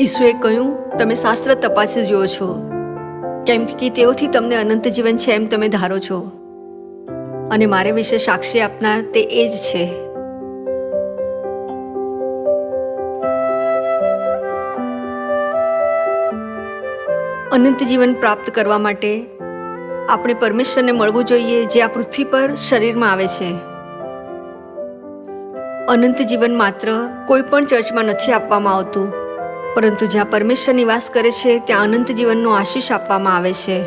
ઈસુએ કહ્યું, તમે શાસ્ત્ર તપાસી જુઓ છો. કેમ કે તેઓથી તમને અનંત જીવન છે એમ તમે ધારો છો. અને મારે વિશે સાક્ષી આપનાર તે એ જ છે. અનંત જીવન પ્રાપ્ત કરવા માટે આપણે પરમેશ્વરને મળવું જોઈએ જે આ પૃથ્વી પર શરીરમાં આવે છે. અનંત જીવન માત્ર કોઈ પણ ચર્ચમાં નથી આપવામાં આવતું. પરંતુ જ્યાં પરમેશ્વર નિવાસ કરે છે, ત્યાં અનંત જીવનનો આશીષ આપવામાં આવે છે.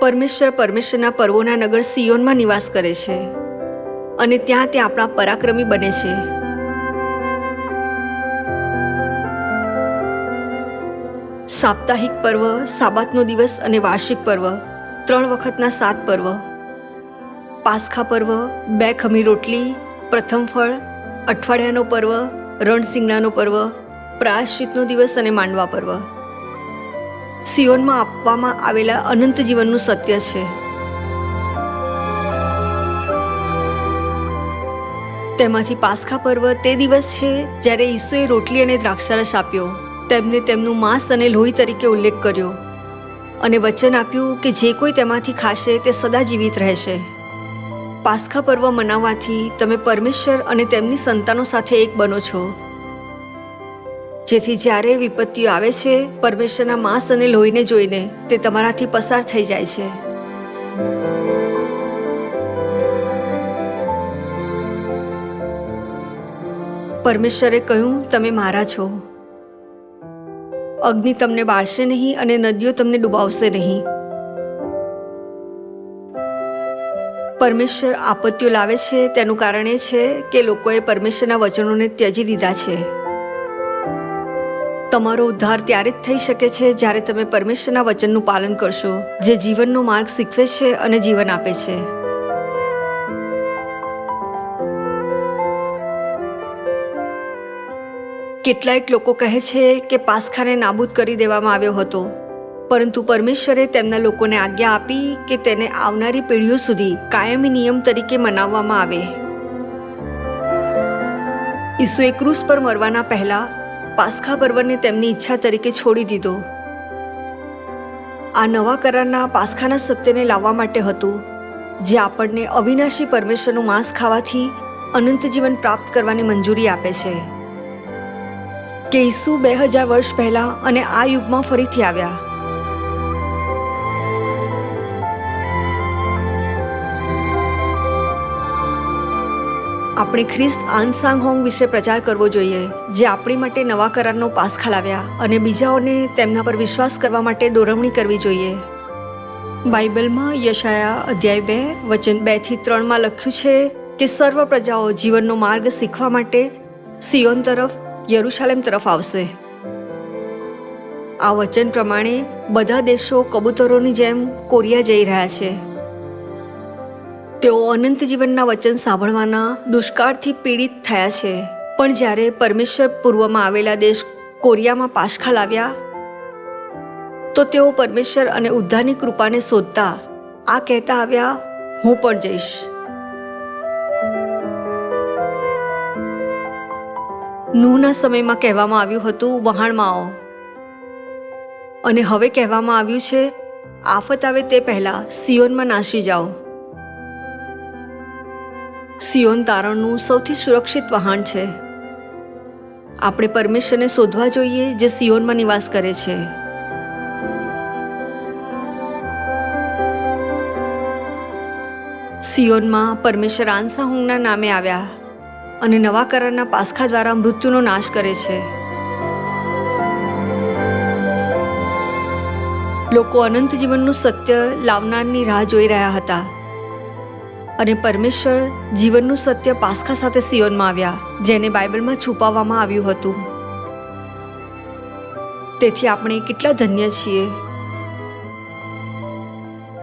પરમેશ્વર પરમેશ્વરના પર્વોના નગર સિયોનમાં નિવાસ કરે છે અને ત્યાં તે આપણા પરાક્રમી બને છે. સાપ્તાહિક પર્વ, સાબાતનો દિવસ અને વાર્ષિક પર્વ, ત્રણ વખતના સાત પર્વ. પાસખા પર્વ, બે ખમી રોટલી, પ્રથમ ફળ, અઠવાડિયાનો પર્વ, રણસિંગણાનો પર્વ પ્રાયશ્ચિતનો દિવસ અને માંડવા પર્વ. સિયોનમાં આપવામાં આવેલા અનંત જીવનનું સત્ય છે. તેમાંથી પાસખા પર્વ તે દિવસ છે જ્યારે ઈસુએ રોટલી અને દ્રાક્ષરસ આપ્યો. તેમને તેમનું માંસ અને લોહી તરીકે ઉલ્લેખ કર્યો અને વચન આપ્યું કે જે કોઈ તેમાંથી ખાશે તે સદા જીવિત રહેશે. પાસખા પર્વ મનાવવાથી તમે પરમેશ્વર અને તેમની સંતાનો સાથે એક બનો છો. જેથી જ્યારે વિપત્તિઓ આવે છે, પરમેશ્વરના માંસ અને લોહીને જોઈને તે તમારાથી પસાર થઈ જાય છે. પરમેશ્વરે કહ્યું, તમે મારા છો. અગ્નિ તમને બાળશે નહીં અને નદીઓ તમને ડુબાવશે નહીં. પરમેશ્વર આપત્તિઓ લાવે છે, તેનું કારણ એ છે કે લોકોએ પરમેશ્વરના વચનોને ત્યજી દીધા છે. તમારો ઉદ્ધાર ત્યારે જ થઈ શકે છે જ્યારે તમે પરમેશ્વરના વચનનું પાલન કરશો, જે જીવનનો માર્ગ શીખવે છે અને જીવન આપે છે. કેટલાક લોકો કહે છે કે પાસખાને નાબૂદ કરી દેવામાં આવ્યો હતો, પરંતુ પરમેશ્વરે તેમના લોકોને આજ્ઞા આપી કે તેને આવનારી પેઢીઓ સુધી કાયમી નિયમ તરીકે મનાવવામાં આવે. ઈસુએ ક્રૂસ પર મરવાના પહેલા પાસખા પર્વને તેમની ઈચ્છા તરીકે છોડી દીધો. આ નવા કરારના પાસખાના સત્યને લાવવા માટે હતું, જે આપણને અવિનાશી પરમેશ્વરનું માંસ ખાવાથી અનંત જીવન પ્રાપ્ત કરવાની મંજૂરી આપે છે. કે ઈસુ બે હજાર વર્ષ પહેલાં અને આ યુગમાં ફરીથી આવ્યા. આપણે ખ્રિસ્ત આનસાંગ હોંગ વિશે પ્રચાર કરવો જોઈએ, જે આપણી માટે નવા કરારનો પાસખા લાવ્યા અને બીજાઓને તેમના પર વિશ્વાસ કરવા માટે દોરવણી કરવી જોઈએ. બાઇબલમાં યશાયા અધ્યાય બે, વચન બેથી ત્રણમાં લખ્યું છે કે સર્વ પ્રજાઓ જીવનનો માર્ગ શીખવા માટે સિયોન તરફ, યરુશાલેમ તરફ આવશે. આ વચન પ્રમાણે બધા દેશો કબૂતરોની જેમ કોરિયા જઈ રહ્યા છે. તેઓ અનંત જીવનના વચન સાંભળવાના દુષ્કાળથી પીડિત થયા છે. પણ જ્યારે પરમેશ્વર પૂર્વમાં આવેલા દેશ કોરિયામાં પાછા લાવ્યા, તો તેઓ પરમેશ્વર અને ઉદ્ધારની કૃપાને શોધતા આ કહેતા આવ્યા, હું પણ જઈશ. નૂહના સમયમાં કહેવામાં આવ્યું હતું, વહાણમાં આવો. અને હવે કહેવામાં આવ્યું છે, આફત આવે તે પહેલાં સિયોનમાં નાસી જાઓ. સિયોન તારણનું સૌથી સુરક્ષિત વહાણ છે. આપણે પરમેશ્વરને શોધવા જોઈએ જે સિયોનમાં નિવાસ કરે છે. સિયોનમાં પરમેશ્વર આંસાહુંગના નામે આવ્યા અને નવા કરારના પાસખા દ્વારા મૃત્યુનો નાશ કરે છે. લોકો અનંત જીવનનું સત્ય લાવનારની રાહ જોઈ રહ્યા હતા. અને પરમેશ્વર જીવનનું સત્ય પાસખા સાથે સિયોનમાં આવ્યા, જેને બાઇબલમાં છુપાવવામાં આવ્યું હતું. તેથી આપણે કેટલા ધન્ય છીએ?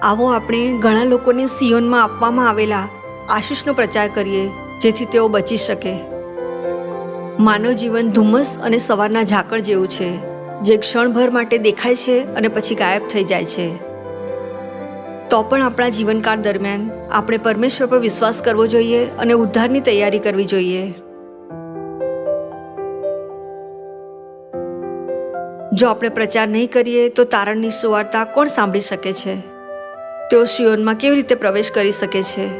આવો આપણે ઘણા લોકોને સિયોનમાં આપવામાં આવેલા આશીષનો પ્રચાર કરીએ, જેથી તેઓ બચી શકે. માનવ જીવન ધુમ્મસ અને સવારના ઝાકળ જેવું છે, જે ક્ષણભર માટે દેખાય છે અને પછી ગાયબ થઈ જાય છે. તો પણ આપણા જીવનકાળ દરમિયાન આપણે પરમેશ્વર પર વિશ્વાસ કરવો જોઈએ અને ઉદ્ધારની તૈયારી કરવી જોઈએ. જો આપણે પ્રચાર નહીં કરીએ, તો તારણની સુવાર્તા કોણ સાંભળી શકે છે? તેઓ શિયોનમાં કેવી રીતે પ્રવેશ કરી શકે છે?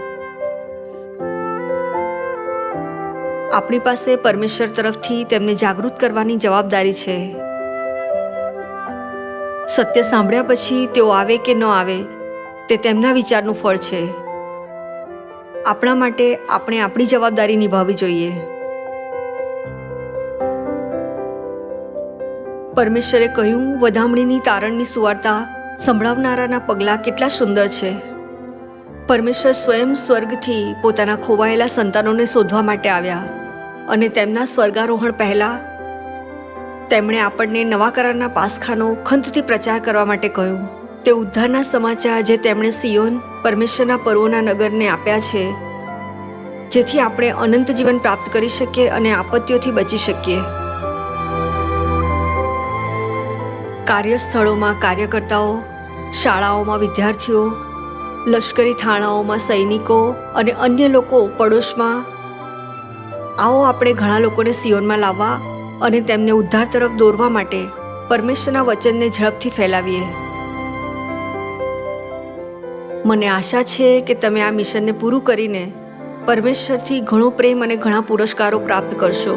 આપણી પાસે પરમેશ્વર તરફથી તેમને જાગૃત કરવાની જવાબદારી છે. સત્ય સાંભળ્યા પછી તેઓ આવે કે ન આવે તે તેમના વિચારનું ફળ છે. આપણા માટે આપણે આપણી જવાબદારી નિભાવવી જોઈએ. પરમેશ્વરે કહ્યું, વધામણીની તારણની સુવાર્તા સંભળાવનારાના પગલાં કેટલા સુંદર છે. પરમેશ્વર સ્વયં સ્વર્ગથી પોતાના ખોવાયેલા સંતાનોને શોધવા માટે આવ્યા અને તેમના સ્વર્ગારોહણ પહેલાં તેમણે આપણને નવા કરારના પાસખાનો ખંતથી પ્રચાર કરવા માટે કહ્યું. તે ઉદ્ધારના સમાચાર જે તેમણે સિયોન પરમેશ્વરના પર્વોના નગરને આપ્યા છે, જેથી આપણે અનંત જીવન પ્રાપ્ત કરી શકીએ અને આપત્તિઓથી બચી શકીએ. કાર્યસ્થળોમાં કાર્યકર્તાઓ, શાળાઓમાં વિદ્યાર્થીઓ, લશ્કરી થાણાઓમાં સૈનિકો અને અન્ય લોકો પડોશમાં, આવો આપણે ઘણા લોકોને સિયોનમાં લાવવા અને તેમને ઉદ્ધાર તરફ દોરવા માટે પરમેશ્વરના વચનને ઝડપથી ફેલાવીએ. મને આશા છે કે તમે આ મિશનને પૂરું કરીને પરમેશ્વરથી ઘણો પ્રેમ અને ઘણા પુરસ્કારો પ્રાપ્ત કરશો.